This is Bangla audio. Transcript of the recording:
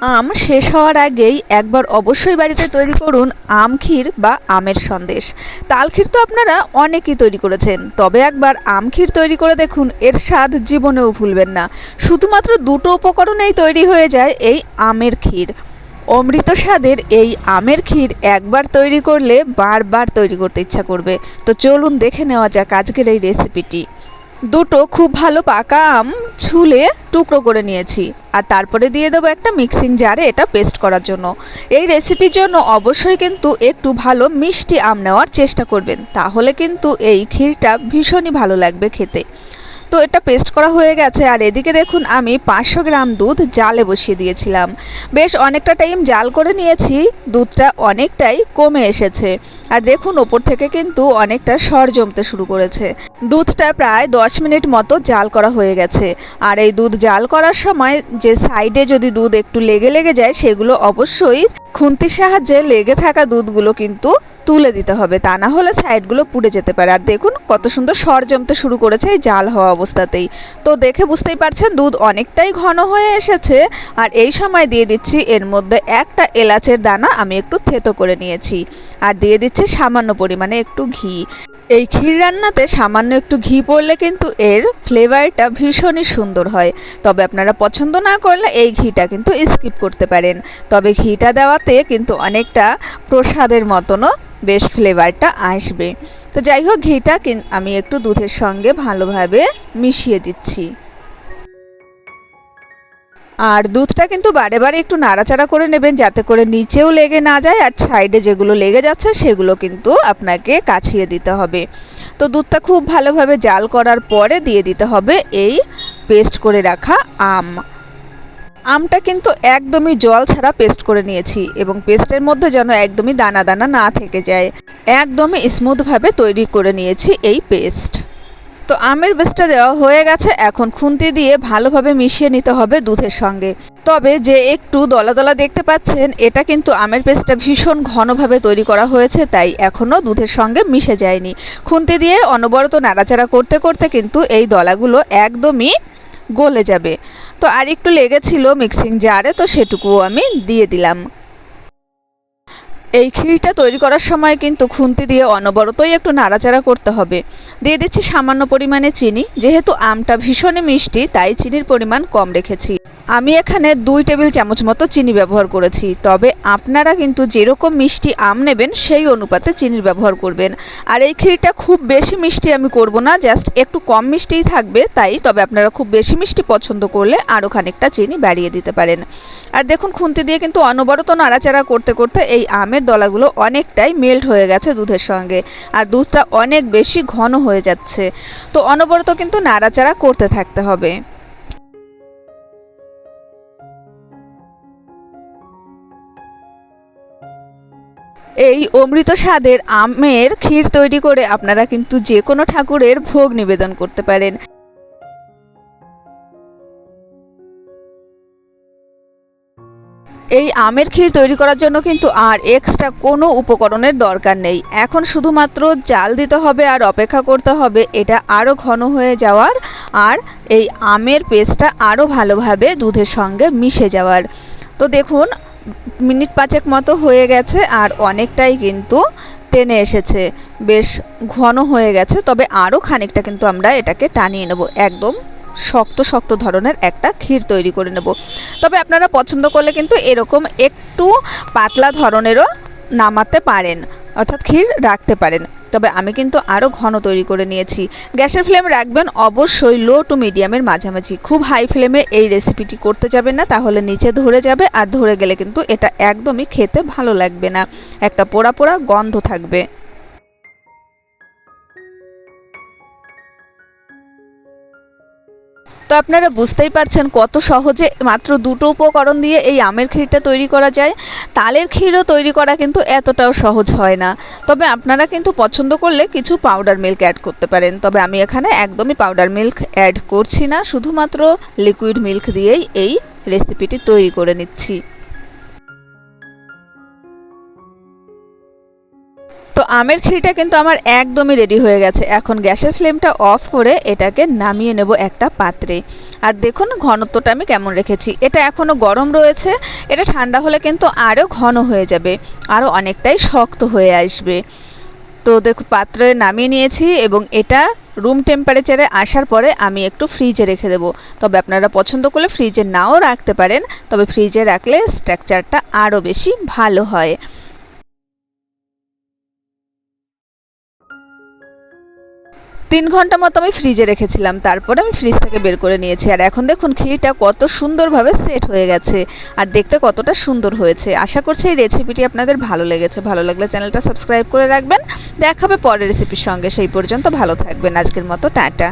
আম শেষ হওয়ার আগেই একবার অবশ্যই বাড়িতে তৈরি করুন আম ক্ষীর বা আমের সন্দেশ। তাল ক্ষীর তো আপনারা অনেকেই তৈরি করেছেন, তবে একবার আম ক্ষীর তৈরি করে দেখুন, এর স্বাদ জীবনেও ভুলবেন না। শুধুমাত্র দুটো উপকরণেই তৈরি হয়ে যায় এই আমের ক্ষীর। অমৃত স্বাদের এই আমের ক্ষীর একবার তৈরি করলে বারবার তৈরি করতে ইচ্ছা করবে। তো চলুন দেখে নেওয়া যাক আজকের এই রেসিপিটি দুটো খুব ভালো পাকা আম ছুলে টুকরো করে নিয়েছি। আর তারপরে দিয়ে দেবো একটা মিক্সিং জারে এটা পেস্ট করার জন্য। এই রেসিপির জন্য অবশ্যই কিন্তু একটু ভালো মিষ্টি আম নেওয়ার চেষ্টা করবেন। তাহলে কিন্তু এই ক্ষীরটা ভীষণই ভালো লাগবে খেতে। তো এটা পেস্ট করা হয়ে গেছে আর এদিকে দেখুন আমি পাঁচশো গ্রাম দুধ জালে বসিয়ে দিয়েছিলাম। বেশ অনেকটা টাইম জাল করে নিয়েছি, দুধটা অনেকটাই কমে এসেছে। আর দেখুন, ওপর থেকে কিন্তু অনেকটা সর জমতে শুরু করেছে। দুধটা প্রায় দশ মিনিট মতো জাল করা হয়ে গেছে। আর এই দুধ জাল করার সময় যে সাইডে যদি দুধ একটু লেগে লেগে যায়, সেগুলো অবশ্যই খুন্তির সাহায্যে লেগে থাকা দুধগুলো কিন্তু তুলে দিতে হবে। তা না হলে সাইডগুলো পুড়ে যেতে পারে। আর দেখুন, কত সুন্দর সর জমতে শুরু করেছে এই জাল হওয়া অবস্থাতেই। তো দেখে বুঝতেই পারছেন, দুধ অনেকটাই ঘন হয়ে এসেছে। আর এই সময় দিয়ে দিচ্ছি, এর মধ্যে একটা এলাচের দানা আমি একটু থেতো করে নিয়েছি। আর দিয়ে দিচ্ছি সামান্য পরিমাণে একটু ঘি। এই ক্ষীর রান্নাতে সামান্য একটু ঘি পড়লে কিন্তু এর ফ্লেভারটা ভীষণই সুন্দর হয়। তবে আপনারা পছন্দ না করলে এই ঘিটা কিন্তু স্কিপ করতে পারেন। তবে ঘিটা দেওয়াতে কিন্তু অনেকটা প্রসাদের মতনও বেশ ফ্লেভারটা আসবে। তো যাই হোক, ঘিটা আমি একটু দুধের সঙ্গে ভালোভাবে মিশিয়ে দিচ্ছি। আর দুধটা কিন্তু বারে বারে একটু নাড়াচাড়া করে নেবেন যাতে করে নিচেও লেগে না যায় আর সাইডে যেগুলো লেগে যাচ্ছে সেগুলো কিন্তু আপনাকে কাছিয়ে দিতে হবে। তো দুধটা খুব ভালোভাবে জাল করার পরে দিয়ে দিতে হবে এই পেস্ট করে রাখা আম। আমটা কিন্তু একদমই জল ছাড়া পেস্ট করে নিয়েছি এবং পেস্টের মধ্যে যেন একদমই দানা দানা না থেকে যায়। একদমই স্মুথভাবে তৈরি করে নিয়েছি এই পেস্ট। তো আমের পেস্টটা দেওয়া হয়ে গেছে। এখন খুন্তি দিয়ে ভালোভাবে মিশিয়ে নিতে হবে দুধের সঙ্গে। তবে যে একটু দলা দলা দেখতে পাচ্ছেন, এটা কিন্তু আমের পেস্টটা ভীষণ ঘনভাবে তৈরি করা হয়েছে, তাই এখনও দুধের সঙ্গে মিশে যায়নি। খুন্তি দিয়ে অনবরত নাড়াচাড়া করতে করতে কিন্তু এই দলাগুলো একদমই গলে যাবে। তো আর একটু লেগেছিল মিক্সিং জারে, তো সেটুকুও আমি দিয়ে দিলাম। এই ক্ষীরটা তৈরি করার সময় কিন্তু খুন্তি দিয়ে অনবরতই একটু নাড়াচাড়া করতে হবে। দিয়ে দিচ্ছি সামান্য পরিমাণে চিনি। যেহেতু আমটা ভীষণ মিষ্টি, তাই চিনির পরিমাণ কম রেখেছি। আমি এখানে দুই টেবিল চামচ মতো চিনি ব্যবহার করেছি, তবে আপনারা কিন্তু যেরকম মিষ্টি আম নেবেন সেই অনুপাতে চিনির ব্যবহার করবেন। আর এই ক্ষীরটা খুব বেশি মিষ্টি আমি করব না, জাস্ট একটু কম মিষ্টিই থাকবে তাই, তবে আপনারা খুব বেশি মিষ্টি পছন্দ করলে আরও খানিকটা চিনি বাড়িয়ে দিতে পারেন। আর দেখুন, খুন্তি দিয়ে কিন্তু অনবরত নাড়াচাড়া করতে করতে এই আমের দলাগুলো অনেকটাই মেল্ট হয়ে গেছে দুধের সঙ্গে, আর দুধটা অনেক বেশি ঘন হয়ে যাচ্ছে। তো অনবরত কিন্তু নাড়াচাড়া করতে থাকতে হবে। এই অমৃত স্বাদের আমের ক্ষীর তৈরি করে আপনারা কিন্তু যে কোনো ঠাকুরের ভোগ নিবেদন করতে পারেন। এই আমের ক্ষীর তৈরি করার জন্য কিন্তু আর এক্সট্রা কোনো উপকরণের দরকার নেই। এখন শুধুমাত্র জাল দিতে হবে আর অপেক্ষা করতে হবে, এটা আরও ঘন হয়ে যাওয়ার আর এই আমের পেস্টটা আরও ভালোভাবে দুধের সঙ্গে মিশে যাওয়ার। তো দেখুন মিনিট পাঁচেক মতো হয়ে গেছে আর অনেকটাই কিন্তু টেনে এসেছে। বেশ ঘন হয়ে গেছে, তবে আরও খানিকটা কিন্তু আমরা এটাকে টানিয়ে নেব। একদম শক্ত শক্ত ধরনের একটা ক্ষীর তৈরি করে নেব। তবে আপনারা পছন্দ করলে কিন্তু এরকম একটু পাতলা ধরনেরও নামাতে পারেন। অর্থাৎ ক্ষীর রাখতে পারেন। তবে আমি কিন্তু আরও ঘন তৈরি করে নিয়েছি। গ্যাসের ফ্লেম রাখবেন অবশ্যই লো টু মিডিয়ামের মাঝামাঝি। খুব হাই ফ্লেমে এই রেসিপিটি করতে যাবেন না, তাহলে নিচে ধরে যাবে আর ধরে গেলে কিন্তু এটা একদমই খেতে ভালো লাগবে না। একটা পোড়া পোড়া গন্ধ থাকবে। তো আপনারা বুঝতেই পারছেন কত সহজে মাত্র দুটো উপকরণ দিয়ে এই আমের ক্ষীরটা তৈরি করা যায়। তালের ক্ষীরও তৈরি করা কিন্তু এতটাও সহজ হয় না। তবে আপনারা কিন্তু পছন্দ করলে কিছু পাউডার মিল্ক অ্যাড করতে পারেন। তবে আমি এখানে একদমই পাউডার মিল্ক অ্যাড করছি না। শুধুমাত্র লিকুইড মিল্ক দিয়েই এই রেসিপিটি তৈরি করে নিচ্ছি। তো আমের ক্ষীরটা কিন্তু আমার একদমই রেডি হয়ে গেছে। এখন গ্যাসের ফ্লেমটা অফ করে এটাকে নামিয়ে নেব একটা পাত্রে। আর দেখুন ঘনত্বটা আমি কেমন রেখেছি। এটা এখনও গরম রয়েছে, এটা ঠান্ডা হলে কিন্তু আরও ঘন হয়ে যাবে আরও অনেকটাই শক্ত হয়ে আসবে। তো দেখো, পাত্রে নামিয়ে নিয়েছি এবং এটা রুম টেম্পারেচারে আসার পরে আমি একটু ফ্রিজে রেখে দেবো। তবে আপনারা পছন্দ করলে ফ্রিজে নাও রাখতে পারেন, তবে ফ্রিজে রাখলে স্ট্রাকচারটা আরও বেশি ভালো হয়। তিন ঘণ্টা মতো আমি ফ্রিজে রেখেছিলাম। তারপরে আমি ফ্রিজ থেকে বের করে নিয়েছি। আর এখন দেখুন খিরিটা কত সুন্দরভাবে সেট হয়ে গেছে। আর দেখতে কতটা সুন্দর হয়েছে। আশা করছি এই রেসিপিটি আপনাদের ভালো লেগেছে। ভালো লাগলে চ্যানেলটা সাবস্ক্রাইব করে রাখবেন। দেখাবে পরের রেসিপির সঙ্গে। সেই পর্যন্ত ভালো থাকবেন। আজকের মতো টাটা।